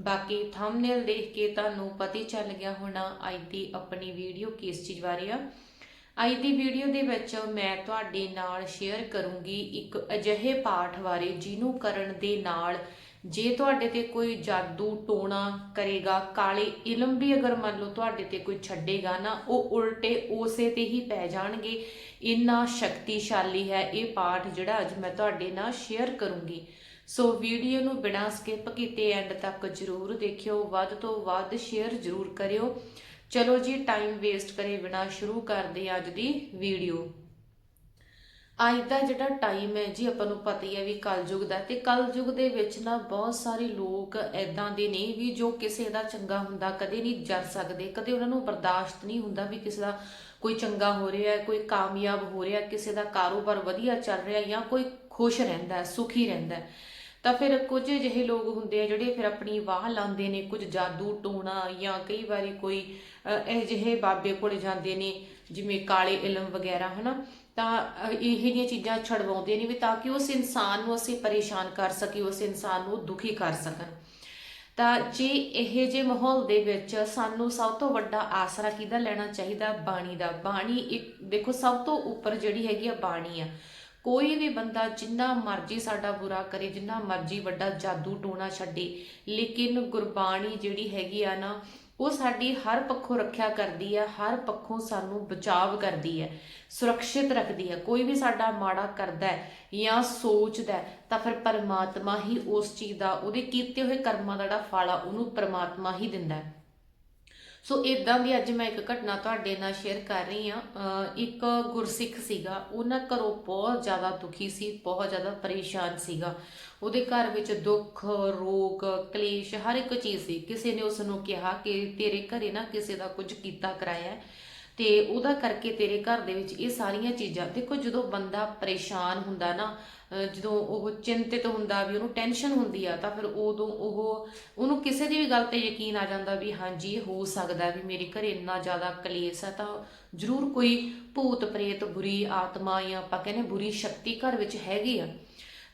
ਬਾਕੀ ਥੰਬਨੇਲ ਦੇਖ ਕੇ ਤੁਹਾਨੂੰ ਪਤਾ ਹੀ ਚੱਲ ਗਿਆ ਹੋਣਾ ਅੱਜ ਦੀ ਆਪਣੀ ਵੀਡੀਓ ਕਿਸ ਚੀਜ਼ ਬਾਰੇ ਆ। ਅੱਜ ਦੀ ਵੀਡੀਓ ਦੇ ਵਿੱਚ ਮੈਂ ਤੁਹਾਡੇ ਨਾਲ ਸ਼ੇਅਰ ਕਰੂੰਗੀ ਇੱਕ ਅਜਿਹੇ ਪਾਠ ਬਾਰੇ ਜਿਹਨੂੰ ਕਰਨ ਦੇ ਨਾਲ ਜੇ ਤੁਹਾਡੇ ਤੇ ਕੋਈ ਜਾਦੂ ਟੋਣਾ ਕਰੇਗਾ, ਕਾਲੇ ਇਲਮ ਵੀ ਅਗਰ ਮੰਨ ਲਓ ਤੁਹਾਡੇ ਤੇ ਕੋਈ ਛੱਡੇਗਾ ਨਾ, ਉਹ ਉਲਟੇ ਉਸੇ ਤੇ ਹੀ ਪੈ ਜਾਣਗੇ। ਇੰਨਾ ਸ਼ਕਤੀਸ਼ਾਲੀ ਹੈ ਇਹ ਪਾਠ ਜਿਹੜਾ ਅੱਜ ਮੈਂ ਤੁਹਾਡੇ ਨਾਲ ਸ਼ੇਅਰ ਕਰੂੰਗੀ। ਸੋ ਵੀਡੀਓ ਨੂੰ ਬਿਨਾਂ ਸਕਿਪ ਕੀਤੇ ਐਂਡ ਤੱਕ ਜਰੂਰ ਦੇਖਿਓ, ਵੱਧ ਤੋਂ ਵੱਧ ਸ਼ੇਅਰ ਜਰੂਰ ਕਰਿਓ। ਚਲੋ ਜੀ ਟਾਈਮ ਵੇਸਟ ਕਰੇ ਬਿਨਾਂ ਸ਼ੁਰੂ ਕਰਦੇ ਹਾਂ ਅੱਜ ਦੀ ਵੀਡੀਓ। ਅੱਜ ਦਾ ਜਿਹੜਾ ਟਾਈਮ ਹੈ ਜੀ, ਆਪਾਂ ਨੂੰ ਪਤਾ ਹੀ ਹੈ ਵੀ ਕਲਯੁਗ ਦਾ ਤੇ ਕਲਯੁਗ ਦੇ ਵਿੱਚ ਨਾ ਬਹੁਤ ਸਾਰੇ ਲੋਕ ਐਦਾਂ ਦੇ ਨੇ ਵੀ ਜੋ ਕਿਸੇ ਦਾ ਚੰਗਾ ਹੁੰਦਾ ਕਦੇ ਨਹੀਂ ਜਰ ਸਕਦੇ, ਕਦੇ ਉਹਨਾਂ ਨੂੰ ਬਰਦਾਸ਼ਤ ਨਹੀਂ ਹੁੰਦਾ ਵੀ ਕਿਸੇ ਦਾ ਕੋਈ ਚੰਗਾ ਹੋ ਰਿਹਾ ਹੈ, ਕੋਈ ਕਾਮਯਾਬ ਹੋ ਰਿਹਾ, ਕਿਸੇ ਦਾ ਕਾਰੋਬਾਰ ਵਧੀਆ ਚੱਲ ਰਿਹਾ ਜਾਂ ਕੋਈ ਖੁਸ਼ ਰਹਿੰਦਾ ਸੁਖੀ ਰਹਿੰਦਾ ਤਾਂ ਫਿਰ ਕੁਝ ਅਜਿਹੇ ਲੋਕ ਹੁੰਦੇ ਆ ਜਿਹੜੇ ਫਿਰ ਆਪਣੀ ਵਾਹ ਲਾਉਂਦੇ ਨੇ ਕੁਝ ਜਾਦੂ ਟੋਣਾ ਜਾਂ ਕਈ ਵਾਰੀ ਕੋਈ ਅਹ, ਜਿਹੇ ਬਾਬੇ ਕੋਲ ਜਾਂਦੇ ਨੇ ਜਿਵੇਂ ਕਾਲੇ ਇਲਮ ਵਗੈਰਾ ਹਨਾ? ਤਾਂ ਅਹ, ਇਹ ਜਿਹੀਆਂ ਚੀਜ਼ਾਂ ਛਡਵਾਉਂਦੇ ਨੇ ਵੀ ਤਾਂ ਕਿ ਉਸ ਇਨਸਾਨ ਨੂੰ ਅਸੀਂ ਪਰੇਸ਼ਾਨ ਕਰ ਸਕੀਏ ਉਸ ਇਨਸਾਨ ਨੂੰ ਦੁਖੀ ਕਰ ਸਕਣ। ਤਾਂ ਜੇ ਇਹ ਜੇ ਮਾਹੌਲ ਦੇ ਵਿੱਚ ਸਾਨੂੰ ਸਭ ਤੋਂ ਵੱਡਾ ਆਸਰਾ ਕਿਹਦਾ ਲੈਣਾ ਚਾਹੀਦਾ? ਬਾਣੀ ਦਾ। ਬਾਣੀ ਇੱਕ ਦੇਖੋ ਸਭ ਤੋਂ ਉੱਪਰ ਜਿਹੜੀ ਹੈਗੀ ਆ ਬਾਣੀ ਆ। ਕੋਈ ਵੀ ਬੰਦਾ ਜਿੰਨਾ ਮਰਜ਼ੀ ਸਾਡਾ ਬੁਰਾ ਕਰੇ ਜਿੰਨਾ ਮਰਜ਼ੀ ਵੱਡਾ ਜਾਦੂ ਟੋਣਾ ਛੱਡੇ ਲੇਕਿਨ ਗੁਰਬਾਣੀ ਜਿਹੜੀ ਹੈਗੀ ਆ ਨਾ ਉਹ ਸਾਡੀ ਹਰ ਪੱਖੋਂ ਰੱਖਿਆ ਕਰਦੀ ਹੈ ਹਰ ਪੱਖੋਂ ਸਾਨੂੰ ਬਚਾਵ ਕਰਦੀ ਹੈ ਸੁਰੱਖਿਅਤ ਰੱਖਦੀ ਹੈ ਕੋਈ ਵੀ ਸਾਡਾ ਮਾੜਾ ਕਰਦਾ ਹੈ ਜਾਂ ਸੋਚਦਾ ਹੈ, ਤਾਂ ਫਿਰ ਪਰਮਾਤਮਾ ਹੀ ਉਸ ਚੀਜ਼ ਦਾ ਉਹਦੇ ਕੀਤੇ ਹੋਏ ਕਰਮਾਂ ਦਾ ਜਿਹੜਾ ਫਲ ਆ ਉਹਨੂੰ ਪਰਮਾਤਮਾ ਹੀ ਦਿੰਦਾ ਹੈ। ਸੋ ਇਦਾਂ ਦੀ ਅੱਜ ਮੈਂ ਇੱਕ ਘਟਨਾ ਤੁਹਾਡੇ ਨਾਲ ਸ਼ੇਅਰ ਕਰ ਰਹੀ ਹਾਂ। ਇੱਕ ਗੁਰਸਿੱਖ ਸੀਗਾ, ਉਹਨਾਂ ਘਰੋਂ ਬਹੁਤ ਜ਼ਿਆਦਾ ਦੁਖੀ ਸੀ, ਬਹੁਤ ਜ਼ਿਆਦਾ ਪਰੇਸ਼ਾਨ ਸੀਗਾ। ਉਹਦੇ ਘਰ ਵਿੱਚ ਦੁੱਖ, ਰੋਗ, ਕਲੇਸ਼, ਹਰ ਇੱਕ ਚੀਜ਼ ਸੀ। ਕਿਸੇ ਨੇ ਉਸ ਨੂੰ ਕਿਹਾ ਕਿ ਤੇਰੇ ਘਰੇ ਨਾ ਕਿਸੇ ਦਾ ਕੁਝ ਕੀਤਾ ਕਰਾਇਆ। ਤੇ ਉਹਦਾ ਕਰਕੇ ਤੇਰੇ ਘਰ ਦੇ ਵਿੱਚ ਇਹ ਸਾਰੀਆਂ ਚੀਜ਼ਾਂ, ਦੇਖੋ ਜਦੋਂ ਬੰਦਾ ਪਰੇਸ਼ਾਨ ਹੁੰਦਾ ਨਾ ਜਦੋਂ ਉਹ ਚਿੰਤਿਤ ਹੁੰਦਾ ਵੀ ਉਹਨੂੰ ਟੈਨਸ਼ਨ ਹੁੰਦੀ ਆ, ਤਾਂ ਫਿਰ ਉਦੋਂ ਉਹ, ਉਹਨੂੰ ਕਿਸੇ ਦੀ ਵੀ ਗੱਲ ਤੇ ਯਕੀਨ ਆ ਜਾਂਦਾ ਵੀ ਹਾਂਜੀ, ਇਹ ਹੋ ਸਕਦਾ ਵੀ ਮੇਰੇ ਘਰੇ ਇੰਨਾ ਜ਼ਿਆਦਾ ਕਲੇਸ਼ ਆ, ਤਾਂ ਜ਼ਰੂਰ ਕੋਈ ਭੂਤ ਪ੍ਰੇਤ ਬੁਰੀ ਆਤਮਾ ਜਾਂ ਆਪਾਂ ਕਹਿੰਦੇ ਬੁਰੀ ਸ਼ਕਤੀ ਘਰ ਵਿੱਚ ਹੈਗੀ ਆ।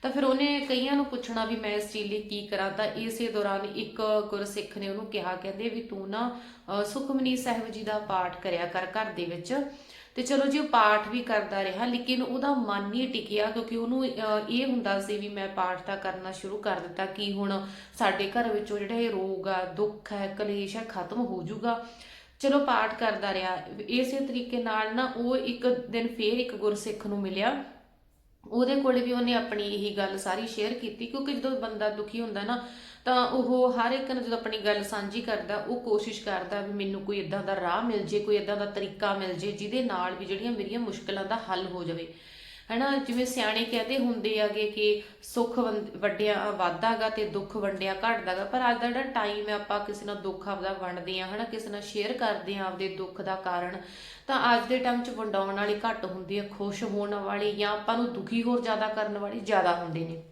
ਤਾਂ ਫਿਰ ਉਹਨੇ ਕਈਆਂ ਨੂੰ ਪੁੱਛਣਾ ਵੀ ਮੈਂ ਇਸ ਚੀਜ਼ ਲਈ ਕੀ ਕਰਾਂ, ਤਾਂ ਇਸੇ ਦੌਰਾਨ ਇੱਕ ਗੁਰਸਿੱਖ ਨੇ ਉਹਨੂੰ ਕਿਹਾ, ਕਹਿੰਦੇ ਵੀ ਤੂੰ ਨਾ ਸੁਖਮਨੀ ਸਾਹਿਬ ਜੀ ਦਾ ਪਾਠ ਕਰਿਆ ਕਰ ਘਰ ਦੇ ਵਿੱਚ। ਤੇ ਚਲੋ ਜੀ, ਉਹ ਪਾਠ ਵੀ ਕਰਦਾ ਰਿਹਾ, ਲੇਕਿਨ ਉਹਦਾ ਮਨ ਨਹੀਂ ਟਿਕਿਆ ਕਿਉਂਕਿ ਉਹਨੂੰ ਇਹ ਹੁੰਦਾ ਸੀ ਵੀ ਮੈਂ ਪਾਠ ਤਾਂ ਕਰਨਾ ਸ਼ੁਰੂ ਕਰ ਦਿੱਤਾ ਕਿ ਹੁਣ ਸਾਡੇ ਘਰ ਵਿੱਚੋਂ ਜਿਹੜਾ ਇਹ ਰੋਗ ਆ, ਦੁੱਖ ਹੈ, ਕਲੇਸ਼ ਹੈ, ਖਤਮ ਹੋ ਜਾਊਗਾ। ਚਲੋ ਪਾਠ ਕਰਦਾ ਰਿਹਾ। ਇਸੇ ਤਰੀਕੇ ਨਾਲ ਨਾ ਉਹ ਇੱਕ ਦਿਨ ਫੇਰ ਇੱਕ ਗੁਰਸਿੱਖ ਨੂੰ ਮਿਲਿਆ। ਉਹਦੇ ਕੋਲੇ ਵੀ ਉਹਨੇ ਆਪਣੀ ਇਹੀ ਗੱਲ ਸਾਰੀ ਸ਼ੇਅਰ ਕੀਤੀ, ਕਿਉਂਕਿ ਜਦੋਂ ਬੰਦਾ ਦੁਖੀ ਹੁੰਦਾ ਨਾ, ਤਾਂ ਉਹ ਹਰ ਇੱਕ ਨੂੰ ਜਦੋਂ ਆਪਣੀ ਗੱਲ ਸਾਂਝੀ ਕਰਦਾ, ਉਹ ਕੋਸ਼ਿਸ਼ ਕਰਦਾ ਵੀ ਮੈਨੂੰ ਕੋਈ ਇਦਾਂ ਦਾ ਰਾਹ ਮਿਲ ਜੇ, ਕੋਈ ਇਦਾਂ ਦਾ ਤਰੀਕਾ ਮਿਲ ਜੇ, ਜਿਹਦੇ ਨਾਲ ਵੀ ਜਿਹੜੀਆਂ ਮੇਰੀਆਂ ਮੁਸ਼ਕਲਾਂ ਦਾ ਹੱਲ ਹੋ ਜਾਵੇ। ਹੈਨਾ, ਜਿਵੇਂ ਸਿਆਣੇ ਕਹਿੰਦੇ ਹੁੰਦੇ ਆਗੇ ਕਿ ਸੁੱਖ ਵੰਡ- ਵੰਡਿਆ ਵਾਧਾਗਾ ਤੇ ਦੁੱਖ ਵੰਡਿਆ ਘਟਦਾਗਾ ਪਰ ਅੱਜ ਦਾ ਜਿਹੜਾ ਟਾਈਮ ਹੈ, ਆਪਾਂ ਕਿਸੇ ਨਾਲ ਦੁੱਖ ਆਪਦਾ ਵੰਡਦੇ ਆ ਹਨਾ, ਕਿਸੇ ਨਾਲ ਸ਼ੇਅਰ ਕਰਦੇ ਆ ਆਪਦੇ ਦੁੱਖ ਦਾ ਕਾਰਨ, ਤਾਂ ਅੱਜ ਦੇ ਟਾਈਮ 'ਚ ਵੰਡਾਉਣ ਵਾਲੀ ਘੱਟ ਹੁੰਦੀ ਹੈ ਖੁਸ਼ ਹੋਣ ਵਾਲੀ ਜਾਂ ਆਪਾਂ ਨੂੰ ਦੁਖੀ ਹੋਰ ਜ਼ਿਆਦਾ ਕਰਨ ਵਾਲੀ ਜ਼ਿਆਦਾ ਹੁੰਦੇ ਨੇ।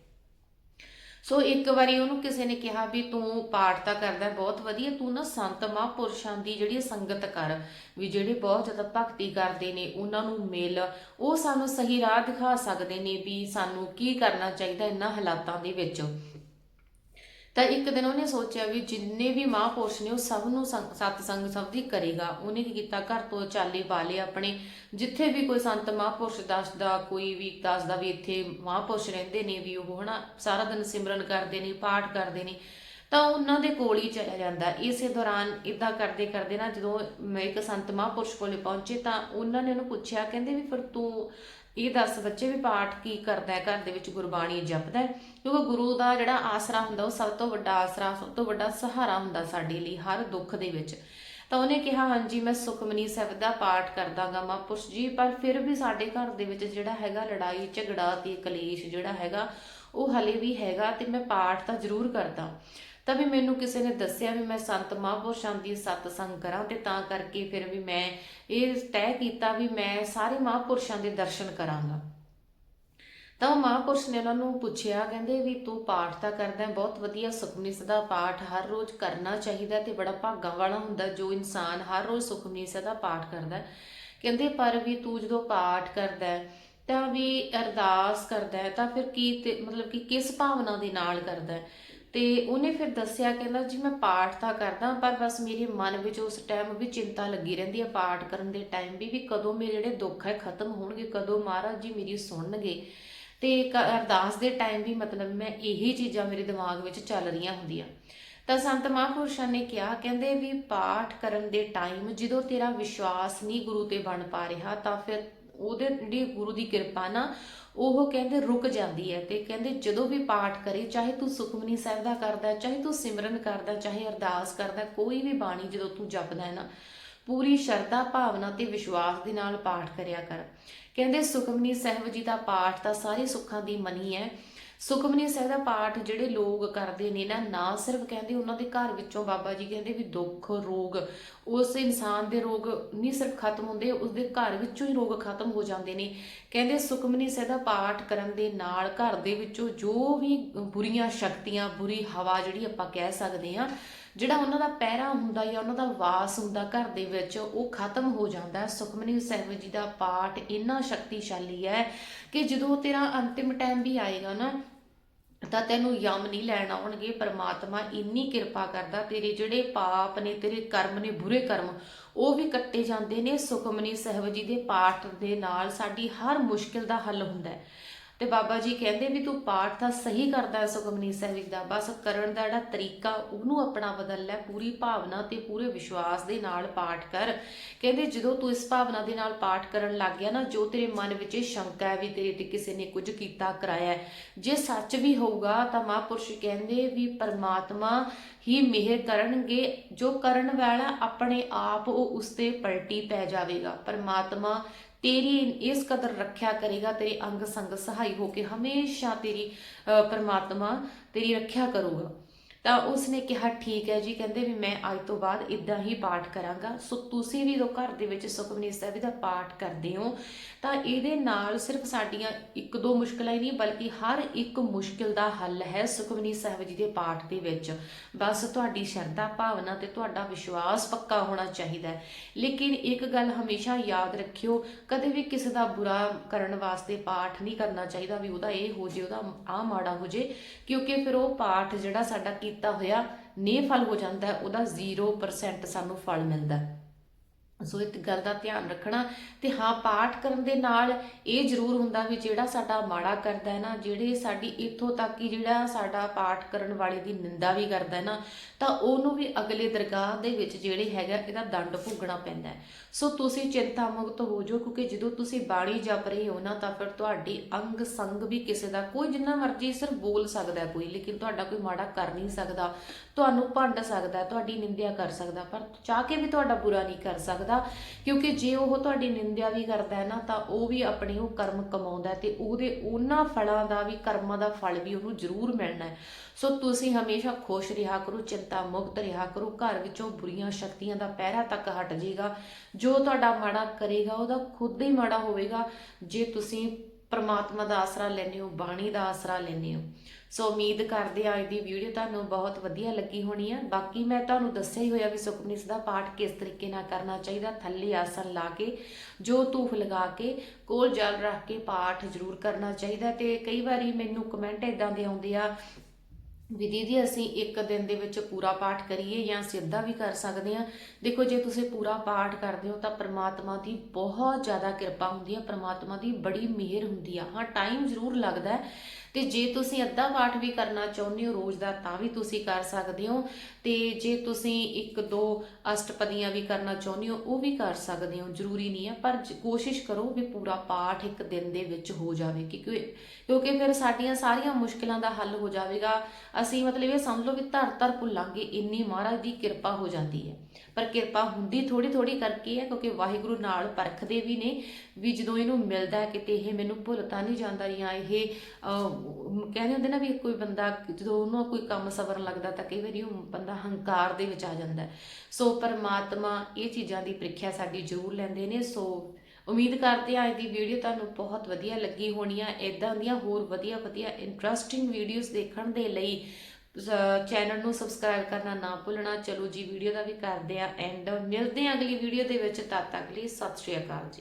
ਸੋ ਇੱਕ ਵਾਰੀ ਉਹਨੂੰ ਕਿਸੇ ਨੇ ਕਿਹਾ ਵੀ ਤੂੰ ਪਾਠ ਤਾਂ ਕਰਦਾ, ਬਹੁਤ ਵਧੀਆ, ਤੂੰ ਨਾ ਸੰਤ ਮਹਾਂਪੁਰਸ਼ਾਂ ਦੀ ਜਿਹੜੀ ਸੰਗਤ ਕਰ, ਵੀ ਜਿਹੜੇ ਬਹੁਤ ਜ਼ਿਆਦਾ ਭਗਤੀ ਕਰਦੇ ਨੇ, ਉਹਨਾਂ ਨੂੰ ਮਿਲ। ਉਹ ਸਾਨੂੰ ਸਹੀ ਰਾਹ ਦਿਖਾ ਸਕਦੇ ਨੇ ਵੀ ਸਾਨੂੰ ਕੀ ਕਰਨਾ ਚਾਹੀਦਾ ਇਹਨਾਂ ਹਾਲਾਤਾਂ ਦੇ ਵਿੱਚ। ਤਾਂ ਇੱਕ ਦਿਨ ਉਹਨੇ ਸੋਚਿਆ ਵੀ ਜਿੰਨੇ ਵੀ ਮਹਾਂਪੁਰਸ਼ ਨੇ ਉਹ ਸਭ ਨੂੰ ਸੰਗ- ਸਤਸੰਗ ਸਭ ਦੀ ਕਰੇਗਾ। ਉਹਨੇ ਕੀ ਕੀਤਾ? ਘਰ ਤੋਂ ਚਾਲੇ ਪਾ ਲਏ ਆਪਣੇ। ਜਿੱਥੇ ਵੀ ਕੋਈ ਸੰਤ ਮਹਾਂਪੁਰਸ਼ ਦੱਸਦਾ, ਕੋਈ ਵੀ ਦੱਸਦਾ ਵੀ ਇੱਥੇ ਮਹਾਂਪੁਰਸ਼ ਰਹਿੰਦੇ ਨੇ ਵੀ ਉਹ ਹਨਾ, ਸਾਰਾ ਦਿਨ ਸਿਮਰਨ ਕਰਦੇ ਨੇ, ਪਾਠ ਕਰਦੇ ਨੇ, ਤਾਂ ਉਹਨਾਂ ਦੇ ਕੋਲ ਹੀ ਚਲਾ ਜਾਂਦਾ। ਇਸੇ ਦੌਰਾਨ ਇਦਾਂ ਕਰਦੇ ਕਰਦੇ ਨਾ ਜਦੋਂ ਮੈਂ ਇੱਕ ਸੰਤ ਮਹਾਂਪੁਰਸ਼ ਕੋਲੇ ਪਹੁੰਚੇ ਤਾਂ ਉਹਨਾਂ ਨੇ ਉਹਨੂੰ ਪੁੱਛਿਆ, ਕਹਿੰਦੇ ਵੀ ਫਿਰ ਤੂੰ ਇਹ ਦੱਸ ਬੱਚੇ ਵੀ ਪਾਠ ਕੀ ਕਰਦਾ ਹੈ, ਘਰ ਦੇ ਵਿੱਚ ਗੁਰਬਾਣੀ ਜਪਦਾ ਹੈ। ਕਿਉਂਕਿ ਗੁਰੂ ਦਾ ਜਿਹੜਾ ਆਸਰਾ ਹੁੰਦਾ, ਉਹ ਸਭ ਤੋਂ ਵੱਡਾ ਆਸਰਾ, ਸਭ ਤੋਂ ਵੱਡਾ ਸਹਾਰਾ ਹੁੰਦਾ ਸਾਡੇ ਲਈ, ਹਰ ਦੁੱਖ ਦੇ ਵਿੱਚ। ਤਾਂ ਉਹਨੇ ਕਿਹਾ, ਹਾਂਜੀ, ਮੈਂ ਸੁਖਮਨੀ ਸਾਹਿਬ ਦਾ ਪਾਠ ਕਰਦਾਗਾ ਮਹਾਂਪੁਰਸ਼ ਜੀ, ਪਰ ਫਿਰ ਵੀ ਸਾਡੇ ਘਰ ਦੇ ਵਿੱਚ ਜਿਹੜਾ ਹੈਗਾ ਲੜਾਈ, ਝਗੜਾ ਤੇ ਕਲੇਸ਼ ਜਿਹੜਾ ਹੈਗਾ, ਉਹ ਹਲੇ ਵੀ ਹੈਗਾ ਤੇ ਮੈਂ ਪਾਠ ਤਾਂ ਜ਼ਰੂਰ ਕਰਦਾ। ਤਾਂ ਵੀ ਮੈਨੂੰ ਕਿਸੇ ਨੇ ਦੱਸਿਆ ਵੀ ਮੈਂ ਸੰਤ ਮਹਾਂਪੁਰਸ਼ਾਂ ਦੀ ਸਤਸੰਗ ਕਰਾਂ ਤੇ ਤਾਂ ਕਰਕੇ ਫਿਰ ਵੀ ਮੈਂ ਇਹ ਤੈਅ ਕੀਤਾ ਵੀ ਮੈਂ ਸਾਰੇ ਮਹਾਂਪੁਰਸ਼ਾਂ ਦੇ ਦਰਸ਼ਨ ਕਰਾਂਗਾ। ਤਾਂ ਉਹ ਮਹਾਂਪੁਰਸ਼ ਨੇ ਉਹਨਾਂ ਨੂੰ ਪੁੱਛਿਆ, ਕਹਿੰਦੇ ਵੀ ਤੂੰ ਪਾਠ ਤਾਂ ਕਰਦਾ, ਬਹੁਤ ਵਧੀਆ ਸੁਖਮਨੀ ਸਦਾ ਪਾਠ ਹਰ ਰੋਜ਼ ਕਰਨਾ ਚਾਹੀਦਾ ਤੇ ਬੜਾ ਭਾਗਾਂ ਵਾਲਾ ਹੁੰਦਾ, ਜੋ ਇਨਸਾਨ ਹਰ ਰੋਜ਼ ਸੁਖਮਨੀ ਸਦਾ ਪਾਠ ਕਰਦਾ। ਕਹਿੰਦੇ, ਪਰ ਵੀ ਤੂੰ ਜਦੋਂ ਪਾਠ ਕਰਦਾ, ਤਾਂ ਵੀ ਅਰਦਾਸ ਕਰਦਾ, ਤਾਂ ਫਿਰ ਕੀ ਤੇ ਮਤਲਬ ਕਿ ਕਿਸ ਭਾਵਨਾ ਦੇ ਨਾਲ ਕਰਦਾ? ਤੇ ਉਹਨੇ ਫਿਰ ਦੱਸਿਆ ਕਹਿੰਦਾ ਜੀ ਮੈਂ ਪਾਠ ਤਾਂ ਕਰਦਾ ਪਰ ਬਸ ਮੇਰੇ ਮਨ ਵਿੱਚ ਉਸ ਟਾਈਮ ਵੀ ਚਿੰਤਾ ਲੱਗੀ ਰਹਿੰਦੀ ਹੈ ਪਾਠ ਕਰਨ ਦੇ ਟਾਈਮ ਵੀ ਵੀ ਕਦੋਂ ਮੇਰੇ ਜਿਹੜੇ ਦੁੱਖ ਹੈ ਖਤਮ ਹੋਣਗੇ, ਕਦੋਂ ਮਹਾਰਾਜ ਜੀ ਮੇਰੀ ਸੁਣਨਗੇ। ਤੇ ਕ- ਅਰਦਾਸ ਦੇ ਟਾਈਮ ਵੀ ਮਤਲਬ ਮੈਂ ਇਹੀ ਚੀਜ਼ਾਂ ਮੇਰੇ ਦਿਮਾਗ ਵਿੱਚ ਚੱਲ ਰਹੀਆਂ ਹੁੰਦੀਆਂ। ਤਾਂ ਸੰਤ ਮਹਾਂਪੁਰਸ਼ਾਂ ਨੇ ਕਿਹਾ, ਕਹਿੰਦੇ ਵੀ ਪਾਠ ਕਰਨ ਦੇ ਟਾਈਮ ਜਦੋਂ ਤੇਰਾ ਵਿਸ਼ਵਾਸ ਨਹੀਂ ਗੁਰੂ ਤੇ ਬਣ ਪਾ ਰਿਹਾ, ਤਾਂ ਫਿਰ ਉਹਦੇ ਜਿਹੜੀ ਗੁਰੂ ਦੀ ਕਿਰਪਾ ਨਾ, ਉਹ ਕਹਿੰਦੇ ਰੁਕ ਜਾਂਦੀ ਹੈ ਤੇ ਕਹਿੰਦੇ ਜਦੋਂ ਵੀ ਪਾਠ ਕਰੇ, ਚਾਹੇ ਤੂੰ ਸੁਖਮਨੀ ਸਾਹਿਬ ਦਾ ਕਰਦਾ, ਚਾਹੇ ਤੂੰ ਸਿਮਰਨ ਕਰਦਾ, ਚਾਹੇ ਅਰਦਾਸ ਕਰਦਾ, ਕੋਈ ਵੀ ਬਾਣੀ ਜਦੋਂ ਤੂੰ ਜਪਦਾ ਹੈ ਨਾ, ਪੂਰੀ ਸ਼ਰਧਾ, ਭਾਵਨਾ ਤੇ ਵਿਸ਼ਵਾਸ ਦੇ ਨਾਲ ਪਾਠ ਕਰਿਆ ਕਰ। ਕਹਿੰਦੇ ਸੁਖਮਨੀ ਸਾਹਿਬ ਜੀ ਦਾ ਪਾਠ ਤਾਂ ਸਾਰੇ ਸੁੱਖਾਂ ਦੀ ਮਨੀ ਹੈ। ਸੁਖਮਨੀ ਸਾਹਿਬ ਦਾ ਪਾਠ ਜਿਹੜੇ ਲੋਕ ਕਰਦੇ ਨੇ ਨਾ ਨਾ ਸਿਰਫ ਕਹਿੰਦੇ ਉਹਨਾਂ ਦੇ ਘਰ ਵਿੱਚੋਂ ਬਾਬਾ ਜੀ ਕਹਿੰਦੇ ਵੀ ਦੁੱਖ, ਰੋਗ ਉਸ ਇਨਸਾਨ ਦੇ ਰੋਗ ਨਹੀਂ ਸਿਰਫ ਖਤਮ ਹੁੰਦੇ, ਉਸਦੇ ਘਰ ਵਿੱਚੋਂ ਹੀ ਰੋਗ ਖਤਮ ਹੋ ਜਾਂਦੇ ਨੇ। ਕਹਿੰਦੇ ਸੁਖਮਨੀ ਸਾਹਿਬ ਦਾ ਪਾਠ ਕਰਨ ਦੇ ਨਾਲ ਘਰ ਦੇ ਵਿੱਚੋਂ ਜੋ ਵੀ ਬੁਰੀਆਂ ਸ਼ਕਤੀਆਂ, ਬੁਰੀ ਹਵਾ ਜਿਹੜੀ ਆਪਾਂ ਕਹਿ ਸਕਦੇ ਹਾਂ, ਜਿਹੜਾ ਉਹਨਾਂ ਦਾ ਪਹਿਰਾ ਹੁੰਦਾ ਜਾਂ ਉਹਨਾਂ ਦਾ ਵਾਸ ਹੁੰਦਾ ਘਰ ਦੇ ਵਿੱਚ, ਉਹ ਖਤਮ ਹੋ ਜਾਂਦਾ ਸੁਖਮਨੀ ਸਾਹਿਬ ਜੀ ਦਾ ਪਾਠ ਇੰਨਾ ਸ਼ਕਤੀਸ਼ਾਲੀ ਹੈ ਕਿ ਜਦੋਂ ਤੇਰਾ ਅੰਤਿਮ ਟਾਈਮ ਵੀ ਆਏਗਾ ਨਾ ਤਾਂ ਤੈਨੂੰ ਯਮ ਨਹੀਂ ਲੈਣ ਆਉਣਗੇ, ਪਰਮਾਤਮਾ ਇੰਨੀ ਕਿਰਪਾ ਕਰਦਾ, ਤੇਰੇ ਜਿਹੜੇ ਪਾਪ ਨੇ, ਤੇਰੇ ਕਰਮ ਨੇ, ਬੁਰੇ ਕਰਮ, ਉਹ ਵੀ ਕੱਟੇ ਜਾਂਦੇ ਨੇ, ਸੁਖਮਨੀ ਸਾਹਿਬ ਜੀ ਦੇ ਪਾਠ ਦੇ ਨਾਲ ਸਾਡੀ ਹਰ ਮੁਸ਼ਕਿਲ ਦਾ ਹੱਲ ਹੁੰਦਾ ਹੈ। ਤੇ ਬਾਬਾ ਜੀ ਕਹਿੰਦੇ ਵੀ ਤੂੰ ਪਾਠ ਤਾਂ ਸਹੀ ਕਰਦਾ ਹੈ ਸੁਖਮਨੀ ਸਾਹਿਬ ਦਾ, ਬਸ ਕਰਨ ਦਾ ਜਿਹੜਾ ਤਰੀਕਾ ਉਹਨੂੰ ਆਪਣਾ ਬਦਲ ਲੈ, ਪੂਰੀ ਭਾਵਨਾ ਤੇ ਪੂਰੇ ਵਿਸ਼ਵਾਸ ਦੇ ਨਾਲ ਪਾਠ ਕਰ। ਕਹਿੰਦੇ ਜਦੋਂ ਤੂੰ ਇਸ ਭਾਵਨਾ ਦੇ ਨਾਲ ਪਾਠ ਕਰਨ ਲੱਗ ਗਿਆ ਨਾ, ਜੋ ਤੇਰੇ ਮਨ ਵਿੱਚ ਇਹ ਸ਼ੰਕਾ ਹੈ ਵੀ ਤੇਰੇ ਤੇ ਕਿਸੇ ਨੇ ਕੁਝ ਕੀਤਾ, ਕਰਾਇਆ ਜੇ ਸੱਚ ਵੀ ਹੋਊਗਾ ਤਾਂ ਮਹਾਂਪੁਰਸ਼ ਕਹਿੰਦੇ ਵੀ ਪਰਮਾਤਮਾ ਹੀ ਮਿਹਰ ਕਰਨਗੇ, ਜੋ ਕਰਨ ਵਾਲਾ ਆਪਣੇ ਆਪ ਉਹ ਉਸ ਤੇ ਪਲਟੀ ਪੈ ਜਾਵੇਗਾ। ਪਰਮਾਤਮਾ ਤੇਰੀ ਇਸ ਕਦਰ ਰੱਖਿਆ ਕਰੇਗਾ ਤੇਰੇ ਅੰਗ ਸੰਗ ਸਹਾਈ ਹੋ ਕੇ ਹਮੇਸ਼ਾ ਤੇਰੀ ਅ, ਪਰਮਾਤਮਾ ਤੇਰੀ ਰੱਖਿਆ ਕਰੂਗਾ। ਤਾਂ ਉਸਨੇ ਕਿਹਾ, ਠੀਕ ਹੈ ਜੀ। ਕਹਿੰਦੇ ਵੀ ਮੈਂ ਅੱਜ ਤੋਂ ਬਾਅਦ ਇਦਾਂ ਹੀ ਪਾਠ ਕਰਾਂਗਾ। ਸੋ ਤੁਸੀਂ ਵੀ ਜੋ ਘਰ ਦੇ ਵਿੱਚ ਸੁਖਮਨੀ ਸਾਹਿਬ ਦਾ ਪਾਠ ਕਰਦੇ ਹੋ, ਤਾਂ ਇਹਦੇ ਨਾਲ ਸਿਰਫ ਸਾਡੀਆਂ ਇੱਕ ਦੋ ਮੁਸ਼ਕਲਾਂ ਹੀ ਨਹੀਂ, ਬਲਕਿ ਹਰ ਇੱਕ ਮੁਸ਼ਕਿਲ ਦਾ ਹੱਲ ਹੈ ਸੁਖਮਨੀ ਸਾਹਿਬ ਜੀ ਦੇ ਪਾਠ ਦੇ ਵਿੱਚ। ਬਸ ਤੁਹਾਡੀ ਸ਼ਰਧਾ, ਭਾਵਨਾ ਤੇ ਤੁਹਾਡਾ ਵਿਸ਼ਵਾਸ ਪੱਕਾ ਹੋਣਾ ਚਾਹੀਦਾ ਹੈ। ਲੇਕਿਨ ਇੱਕ ਗੱਲ ਹਮੇਸ਼ਾ ਯਾਦ ਰੱਖਿਓ, ਕਦੇ ਵੀ ਕਿਸੇ ਦਾ ਬੁਰਾ ਕਰਨ ਵਾਸਤੇ ਪਾਠ ਨਹੀਂ ਕਰਨਾ ਚਾਹੀਦਾ, ਵੀ ਉਹਦਾ ਇਹ ਹੋ ਜੇ, ਉਹਦਾ ਆ ਮਾੜਾ ਹੋ ਜੇ, ਕਿਉਂਕਿ ਫਿਰ ਉਹ ਪਾਠ ਜਿਹੜਾ ਸਾਡਾ ਕੀਤਾ ਹੋਇਆ ਨਿਰਫਲ ਹੋ ਜਾਂਦਾ ਹੈ ਉਹਦਾ 0% ਸਾਨੂੰ ਫਲ ਮਿਲਦਾ ਹੈ। ਸੋ ਇੱਕ ਗੱਲ ਦਾ ਧਿਆਨ ਰੱਖਣਾ ਤੇ ਹਾਂ, ਪਾਠ ਕਰਨ ਦੇ ਨਾਲ ਇਹ ਜ਼ਰੂਰ ਹੁੰਦਾ ਵੀ ਜਿਹੜਾ ਸਾਡਾ ਮਾੜਾ ਕਰਦਾ ਹੈ ਨਾ, ਜਿਹੜੇ ਸਾਡੀ ਇੱਥੋਂ ਤੱਕ ਕਿ ਜਿਹੜਾ ਸਾਡਾ ਪਾਠ ਕਰਨ ਵਾਲੇ ਦੀ ਨਿੰਦਾ ਵੀ ਕਰਦਾ ਹੈ ਨਾ, ਤਾਂ ਉਹਨੂੰ ਵੀ ਅਗਲੇ ਦਰਗਾਹ ਦੇ ਵਿੱਚ ਜਿਹੜੇ ਹੈਗਾ ਇਹਦਾ ਦੰਡ ਭੁਗਣਾ ਪੈਂਦਾ ਸੋ ਤੁਸੀਂ ਚਿੰਤਾ ਮੁਕਤ ਹੋ ਜਾਓ, ਕਿਉਂਕਿ ਜਦੋਂ ਤੁਸੀਂ ਬਾਣੀ ਜਪ ਰਹੇ ਹੋ ਨਾ, ਤਾਂ ਫਿਰ ਤੁਹਾਡੀ ਅੰਗ ਸੰਗ ਵੀ ਕਿਸੇ ਦਾ ਕੋਈ ਜਿੰਨਾ ਮਰਜ਼ੀ ਸਿਰਫ ਬੋਲ ਸਕਦਾ ਕੋਈ, ਲੇਕਿਨ ਤੁਹਾਡਾ ਕੋਈ ਮਾੜਾ ਕਰ ਨਹੀਂ ਸਕਦਾ, ਤੁਹਾਨੂੰ ਭੰਡ ਸਕਦਾ ਤੁਹਾਡੀ ਨਿੰਦਿਆ ਕਰ ਸਕਦਾ, ਪਰ ਚਾਹ ਕੇ ਵੀ ਤੁਹਾਡਾ ਬੁਰਾ ਨਹੀਂ ਕਰ ਸਕਦਾ ਕਿਉਂਕਿ ਜੇ ਉਹ ਤੁਹਾਡੀ ਨਿੰਦਿਆ ਵੀ ਕਰਦਾ ਹੈ ਨਾ, ਤਾਂ ਉਹ ਵੀ ਆਪਣੇ ਉਹ ਕਰਮ ਕਮਾਉਂਦਾ ਤੇ ਉਹਦੇ ਉਹਨਾਂ ਫਲਾਂ ਦਾ ਵੀ, ਕਰਮਾਂ ਦਾ ਫਲ ਵੀ ਉਹਨੂੰ ਜ਼ਰੂਰ ਮਿਲਣਾ ਹੈ। ਸੋ ਤੁਸੀਂ ਹਮੇਸ਼ਾ ਖੁਸ਼ ਰਿਹਾ ਕਰੋ, ਚਿੰਤਾ ਮੁਕਤ ਰਿਹਾ ਕਰੋ, ਘਰ ਵਿੱਚੋਂ ਬੁਰੀਆਂ ਸ਼ਕਤੀਆਂ ਦਾ ਪਹਿਰਾ ਤੱਕ ਹਟ ਜਾਏਗਾ। ਜੋ ਤੁਹਾਡਾ ਮਾੜਾ ਕਰੇਗਾ, ਉਹਦਾ ਖੁਦ ਹੀ ਮਾੜਾ ਹੋਵੇਗਾ। ਜੇ ਤੁਸੀਂ ਪਰਮਾਤਮਾ ਦਾ ਆਸਰਾ ਲੈਂਦੇ ਹੋ, ਬਾਣੀ ਦਾ ਆਸਰਾ ਲੈਂਦੇ ਹੋ ਸੋ ਉਮੀਦ ਕਰਦੇ ਹਾਂ ਅੱਜ ਦੀ ਵੀਡੀਓ ਤੁਹਾਨੂੰ ਬਹੁਤ ਵਧੀਆ ਲੱਗੀ ਹੋਣੀ ਆ। ਬਾਕੀ ਮੈਂ ਤੁਹਾਨੂੰ ਦੱਸਿਆ ਹੀ ਹੋਇਆ ਵੀ ਸੁਖਮਨੀ ਸਾਹਿਬ ਦਾ ਪਾਠ ਕਿਸ ਤਰੀਕੇ ਨਾਲ ਕਰਨਾ ਚਾਹੀਦਾ, ਥੱਲੇ ਆਸਨ ਲਾ ਕੇ, ਜੋ ਧੂਫ ਲਗਾ ਕੇ, ਕੋਲ ਜਲ ਰੱਖ ਕੇ ਪਾਠ ਜ਼ਰੂਰ ਕਰਨਾ ਚਾਹੀਦਾ। ਤੇ ਕਈ ਵਾਰੀ ਮੈਨੂੰ ਕਮੈਂਟ ਇਦਾਂ ਦੇ ਆਉਂਦੇ ਆ ਵੀ ਦੀਦੀ ਅਸੀਂ ਇੱਕ ਦਿਨ ਦੇ ਵਿੱਚ ਪੂਰਾ ਪਾਠ ਕਰੀਏ ਜਾਂ ਸਿੱਧਾ ਵੀ ਕਰ ਸਕਦੇ ਹਾਂ। ਦੇਖੋ, ਜੇ ਤੁਸੀਂ ਪੂਰਾ ਪਾਠ ਕਰਦੇ ਹੋ ਤਾਂ ਪ੍ਰਮਾਤਮਾ ਦੀ ਬਹੁਤ ਜ਼ਿਆਦਾ ਕਿਰਪਾ ਹੁੰਦੀ ਹੈ ਪ੍ਰਮਾਤਮਾ ਦੀ ਬੜੀ ਮਿਹਰ ਹੁੰਦੀ ਆ। ਹਾਂ, ਟਾਈਮ ਜ਼ਰੂਰ ਲੱਗਦਾ ਹੈ ਤੇ ਜੇ ਤੁਸੀਂ ਅੱਧਾ ਪਾਠ ਵੀ ਕਰਨਾ ਚਾਹੁੰਦੇ ਹੋ ਰੋਜ਼ ਦਾ, ਤਾਂ ਵੀ ਤੁਸੀਂ ਕਰ ਸਕਦੇ ਹੋ ਤੇ ਜੇ ਤੁਸੀਂ ਇੱਕ ਦੋ ਅਸ਼ਟਪਦੀਆਂ ਵੀ ਕਰਨਾ ਚਾਹੁੰਦੇ ਹੋ, ਉਹ ਵੀ ਕਰ ਸਕਦੇ ਹੋ। ਜ਼ਰੂਰੀ ਨਹੀਂ ਹੈ ਪਰ ਕੋਸ਼ਿਸ਼ ਕਰੋ ਵੀ ਪੂਰਾ ਪਾਠ ਇੱਕ ਦਿਨ ਦੇ ਵਿੱਚ ਹੋ ਜਾਵੇ ਕਿਉਂਕਿ ਕਿਉਂਕਿ ਫਿਰ ਸਾਡੀਆਂ ਸਾਰੀਆਂ ਮੁਸ਼ਕਿਲਾਂ ਦਾ ਹੱਲ ਹੋ ਜਾਵੇਗਾ। ਅਸੀਂ ਮਤਲਬ ਇਹ ਸਮਝ ਲਓ ਵੀ ਧਰ ਧਰ ਭੁੱਲਾਂਗੇ, ਇੰਨੀ ਮਹਾਰਾਜ ਦੀ ਕਿਰਪਾ ਹੋ ਜਾਂਦੀ ਹੈ। ਪਰ ਕਿਰਪਾ ਹੁੰਦੀ ਥੋੜੀ ਥੋੜੀ ਕਰਕੇ ਹੈ, ਕਿਉਂਕਿ ਵਾਹਿਗੁਰੂ ਨਾਲ ਪਰਖਦੇ ਵੀ ਨੇ ਵੀ ਜਦੋਂ ਇਹਨੂੰ ਮਿਲਦਾ ਕਿਤੇ ਇਹ ਮੈਨੂੰ ਭੁੱਲ ਤਾਂ ਨਹੀਂ ਜਾਂਦਾ ਜਾਂ ਇਹ ਕਹਿੰਦੇ ਹੁੰਦੇ ਨਾ ਵੀ ਕੋਈ ਬੰਦਾ ਜਦੋਂ ਉਹਨੂੰ ਕੋਈ ਕੰਮ ਸਵਰਨ ਲੱਗਦਾ ਤਾਂ ਕਈ ਵਾਰੀ ਉਹ ਬੰਦਾ ਹੰਕਾਰ ਦੇ ਵਿੱਚ ਆ ਜਾਂਦਾ ਸੋ ਪਰਮਾਤਮਾ ਇਹ ਚੀਜ਼ਾਂ ਦੀ ਪ੍ਰੀਖਿਆ ਸਾਡੀ ਜ਼ਰੂਰ ਲੈਂਦੇ ਨੇ, ਸੋ ਉਮੀਦ ਕਰਦੇ ਹਾਂ ਅੱਜ ਦੀ ਵੀਡੀਓ ਤੁਹਾਨੂੰ ਬਹੁਤ ਵਧੀਆ ਲੱਗੀ ਹੋਣੀ ਆ। ਇਦਾਂ ਦੀਆਂ ਹੋਰ ਵਧੀਆ ਵਧੀਆ ਇੰਟਰਸਟਿੰਗ ਵੀਡੀਓਜ਼ ਦੇਖਣ ਦੇ ਲਈ ਚੈਨਲ ਨੂੰ ਸਬਸਕ੍ਰਾਈਬ ਕਰਨਾ ਨਾ ਭੁੱਲਣਾ। ਚਲੋ ਜੀ ਵੀਡੀਓ ਦਾ ਵੀ ਕਰਦੇ ਆ ਐਂਡ ਮਿਲਦੇ ਆ ਅਗਲੀ ਵੀਡੀਓ ਦੇ ਵਿੱਚ। ਤਦ ਤੱਕ ਲਈ ਸਤਿ ਸ਼੍ਰੀ ਅਕਾਲ ਜੀ।